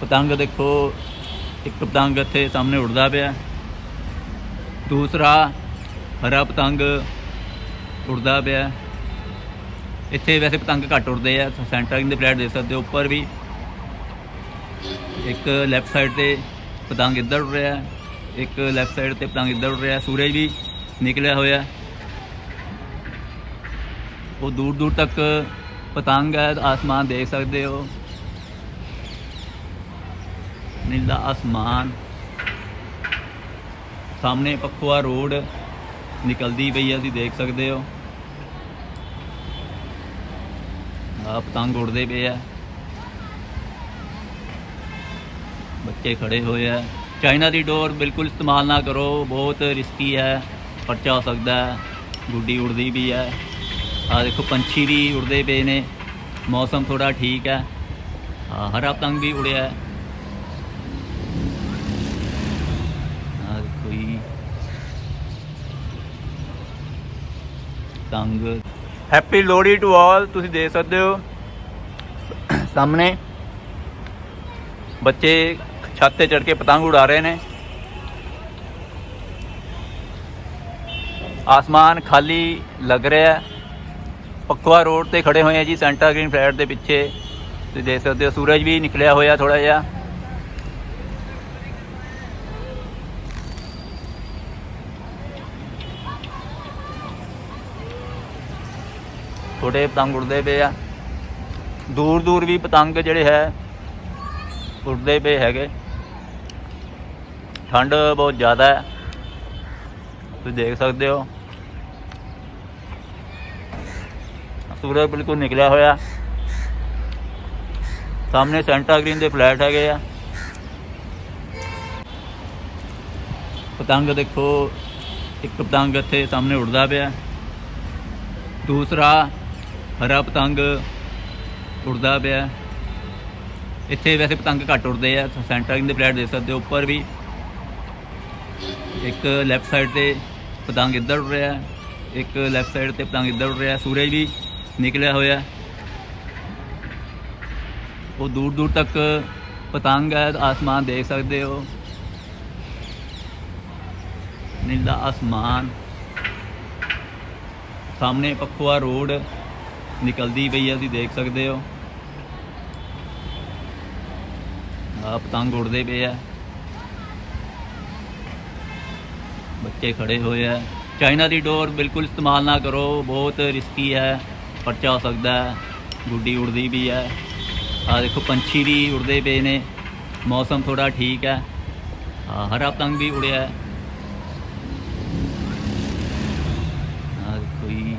ਪਤੰਗ ਦੇਖੋ, ਇੱਕ ਪਤੰਗ ਇੱਥੇ ਸਾਹਮਣੇ ਉੱਡਦਾ ਪਿਆ। ਦੂਸਰਾ ਹਰਾ ਪਤੰਗ ਉੱਡਦਾ ਪਿਆ। ਇੱਥੇ ਵੈਸੇ ਪਤੰਗ ਘੱਟ ਉੱਡਦੇ ਆ ਸੈਂਟਰਿੰਗ ਦੇ ਫਲੈਟ ਦੇਖ ਸਕਦੇ ਹੋ, ਉੱਪਰ ਵੀ। ਇੱਕ ਲੈਫਟ ਸਾਈਡ ਤੇ ਪਤੰਗ ਇੱਧਰ ਉੱਡ ਰਿਹਾ, ਇੱਕ ਲੈਫਟ ਸਾਈਡ ਤੇ ਪਤੰਗ ਇੱਧਰ ਉੱਡ ਰਿਹਾ, ਸੂਰਜ ਵੀ ਨਿਕਲਿਆ ਹੋਇਆ। ਉਹ ਦੂਰ ਦੂਰ ਤੱਕ ਪਤੰਗ ਹੈ ਆਸਮਾਨ ਦੇਖ ਸਕਦੇ ਹੋ। ਨੀਲਾ ਆਸਮਾਨ ਸਾਹਮਣੇ ਪੱਖੋਆ ਰੋਡ ਨਿਕਲਦੀ ਪਈ ਹੈ ਤੁਸੀਂ ਦੇਖ ਸਕਦੇ ਹੋ। ਆ ਪਤੰਗ ਉੜਦੇ ਪਏ ਆ। ਬੱਚੇ ਖੜੇ ਹੋਏ ਆ। ਚਾਈਨਾ ਦੀ ਡੋਰ ਬਿਲਕੁਲ ਇਸਤੇਮਾਲ ਨਾ ਕਰੋ, ਬਹੁਤ ਰਿਸਕੀ ਹੈ ਪਰਚਾ ਹੋ ਸਕਦਾ ਹੈ, ਗੁੱਡੀ ਉੜਦੀ ਵੀ ਹੈ ਆ ਦੇਖੋ, ਪੰਛੀ ਵੀ ਉੜਦੇ ਪਏ ਨੇ, ਮੌਸਮ ਥੋੜਾ ਠੀਕ ਹੈ। ਹਰਾ ਪਤੰਗ ਵੀ ਉੜਿਆ ਹੈ। ਆ ਦੇਖੋ ਹੈਪੀ ਲੋਹੜੀ ਟੂ ਆਲ ਤੁਸੀਂ ਦੇਖ ਸਕਦੇ ਹੋ। ਸਾਹਮਣੇ ਬੱਚੇ ਛੱਤ ਤੇ ਚੜ ਕੇ ਪਤੰਗ ਉਡਾ ਰਹੇ ਨੇ। ਆਸਮਾਨ ਖਾਲੀ ਲੱਗ ਰਿਹਾ ਹੈ। ਪੱਕਵਾ ਰੋਡ ਤੇ ਖੜੇ ਹੋਏ ਆ ਜੀ ਸੈਂਟਰ ਗ੍ਰੀਨ ਫਲੈਟ ਦੇ ਪਿੱਛੇ। ਤੁਸੀਂ ਦੇਖ ਸਕਦੇ ਹੋ, ਸੂਰਜ ਵੀ ਨਿਕਲਿਆ ਹੋਇਆ ਥੋੜਾ ਜਿਹਾ। ਛੋਟੇ ਪਤੰਗ ਉੜਦੇ ਪਏ ਆ। ਦੂਰ ਦੂਰ ਵੀ ਪਤੰਗ ਜਿਹੜੇ ਹੈ ਉੱਡਦੇ ਪਏ ਹੈਗੇ। ਠੰਡ ਬਹੁਤ ਜ਼ਿਆਦਾ ਹੈ। ਤੁਸੀਂ ਦੇਖ ਸਕਦੇ ਹੋ। ਸੂਰਜ ਬਿਲਕੁਲ ਨਿਕਲਿਆ ਹੋਇਆ। ਸਾਹਮਣੇ ਸੈਂਟਾ ਗ੍ਰੀਨ ਦੇ ਫਲੈਟ ਹੈਗੇ ਆ। ਪਤੰਗ ਦੇਖੋ, ਇੱਕ ਪਤੰਗ ਇੱਥੇ ਸਾਹਮਣੇ ਉੱਡਦਾ ਪਿਆ। ਦੂਸਰਾ ਹਰਾ ਪਤੰਗ ਉੱਡਦਾ ਪਿਆ। ਇੱਥੇ ਵੈਸੇ ਪਤੰਗ ਘੱਟ ਉੱਡਦੇ ਆ ਸੈਂਟਰਿੰਗ ਦੇ ਫਲੈਟ ਦੇ ਸਕਦੇ ਹੋ, ਉੱਪਰ ਵੀ। ਇੱਕ ਲੈਫਟ ਸਾਈਡ ਤੇ ਪਤੰਗ ਇੱਧਰ ਉੱਡ ਰਿਹਾ, ਇੱਕ ਲੈਫਟ ਸਾਈਡ ਤੇ ਪਤੰਗ ਇੱਧਰ ਉੱਡ ਰਿਹਾ, ਸੂਰਜ ਵੀ ਨਿਕਲਿਆ ਹੋਇਆ। ਉਹ ਦੂਰ ਦੂਰ ਤੱਕ ਪਤੰਗ ਹੈ ਆਸਮਾਨ ਦੇਖ ਸਕਦੇ ਹੋ। ਨੀਲਾ ਆਸਮਾਨ। ਸਾਹਮਣੇ ਪੱਖੋਆ ਰੋਡ। ਨਿਕਲਦੀ ਪਈ ਹੈ ਤੁਸੀਂ ਦੇਖ ਸਕਦੇ ਹੋ। ਆ ਪਤੰਗ ਉੜਦੇ ਪਏ ਆ। ਬੱਚੇ ਖੜੇ ਹੋਏ ਆ। ਚਾਈਨਾ ਦੀ ਡੋਰ ਬਿਲਕੁਲ ਇਸਤੇਮਾਲ ਨਾ ਕਰੋ, ਬਹੁਤ ਰਿਸਕੀ ਹੈ ਪਰਚਾ ਹੋ ਸਕਦਾ ਹੈ, ਗੁੱਡੀ ਉੜਦੀ ਵੀ ਹੈ ਆ ਦੇਖੋ, ਪੰਛੀ ਵੀ ਉੜਦੇ ਪਏ ਨੇ। ਮੌਸਮ ਥੋੜਾ ਠੀਕ ਹੈ ਹਰਾ ਪਤੰਗ ਵੀ ਉੜਿਆ ਹੈ ਆ ਦੇਖੋ ਜੀ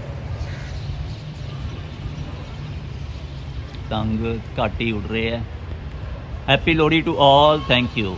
ਪਤੰਗ ਘੱਟ ਹੀ ਉੱਡ ਰਹੇ ਆ। Happy Lohri to all thank you